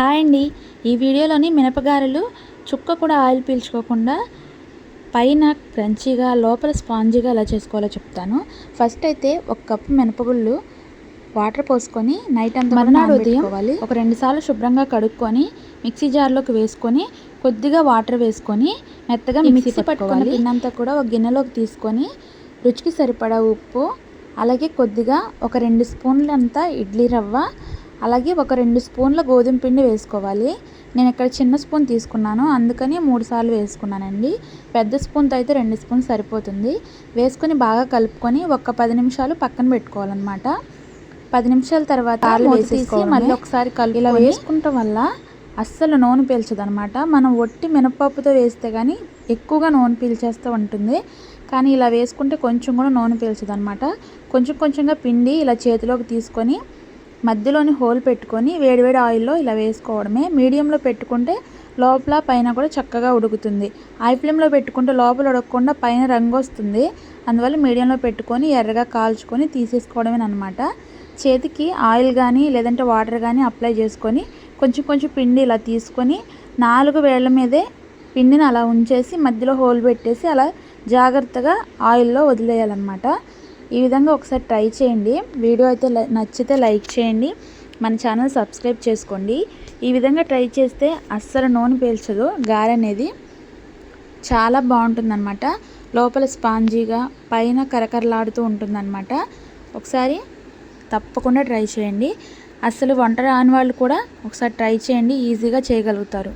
Hi అండి. ఈ వీడియోలోని మినపగారెలు చుక్క కూడా ఆయిల్ పీల్చుకోకుండా పైన క్రంచీగా లోపల స్పాంజీగా ఎలా చేసుకోవాలో చెప్తాను. ఫస్ట్ అయితే ఒక కప్పు మినపగుళ్ళు వాటర్ పోసుకొని నైట్ అంతా మర్నాడు ఉదయం ఒక రెండు సార్లు శుభ్రంగా కడుక్కొని మిక్సీ జార్లోకి వేసుకొని కొద్దిగా వాటర్ వేసుకొని మెత్తగా మిక్సీ పట్టుకున్న పిండంతా కూడా ఒక గిన్నెలోకి తీసుకొని రుచికి సరిపడా ఉప్పు అలాగే కొద్దిగా ఒక రెండు స్పూన్లంతా ఇడ్లీ రవ్వ అలాగే ఒక రెండు స్పూన్ల గోధుమ పిండి వేసుకోవాలి. నేను ఇక్కడ చిన్న స్పూన్ తీసుకున్నాను. అందుకని మూడు సార్లు వేసుకున్నానండి. పెద్ద స్పూన్తో అయితే రెండు స్పూన్ సరిపోతుంది. వేసుకొని బాగా కలుపుకొని ఒక పది నిమిషాలు పక్కన పెట్టుకోవాలన్నమాట. పది నిమిషాల తర్వాత వేసేసి మళ్ళీ ఒకసారి కలుపు ఇలా వేసుకుంటాం వల్ల అస్సలు నూనె పీల్చదనమాట మనం ఒట్టి మినపప్పుతో వేస్తే కానీ ఎక్కువగా నూనె పీల్చేస్తూ ఉంటుంది. కానీ ఇలా వేసుకుంటే కొంచెం కూడా నూనె పీల్చదనమాట కొంచెం కొంచెంగా పిండి ఇలా చేతిలోకి తీసుకొని మధ్యలోని హోల్ పెట్టుకొని వేడివేడి ఆయిల్లో ఇలా వేసుకోవడమే. మీడియంలో పెట్టుకుంటే లోపల పైన కూడా చక్కగా ఉడుకుతుంది. హై ఫ్లేమ్లో పెట్టుకుంటే లోపల ఉడకకుండా పైన రంగు వస్తుంది. అందువల్ల మీడియంలో పెట్టుకొని ఎర్రగా కాల్చుకొని తీసేసుకోవడమే అనమాట చేతికి ఆయిల్ కానీ లేదంటే వాటర్ కానీ అప్లై చేసుకొని కొంచెం కొంచెం పిండి ఇలా తీసుకొని నాలుగు వేళ్ళ మీదే పిండిని అలా ఉంచేసి మధ్యలో హోల్ పెట్టేసి అలా జాగ్రత్తగా ఆయిల్లో వదిలేయాలన్నమాట. ఈ విధంగా ఒకసారి ట్రై చేయండి. వీడియో అయితే నచ్చితే లైక్ చేయండి. మన ఛానల్ సబ్స్క్రైబ్ చేసుకోండి. ఈ విధంగా ట్రై చేస్తే అస్సలు నూనె పీల్చదు. గారె అనేది చాలా బాగుంటుందన్నమాట. లోపల స్పాంజీగా పైన కరకరలాడుతూ ఉంటుందన్నమాట. ఒకసారి తప్పకుండా ట్రై చేయండి. అసలు వంట రాని వాళ్ళు కూడా ఒకసారి ట్రై చేయండి. ఈజీగా చేయగలుగుతారు.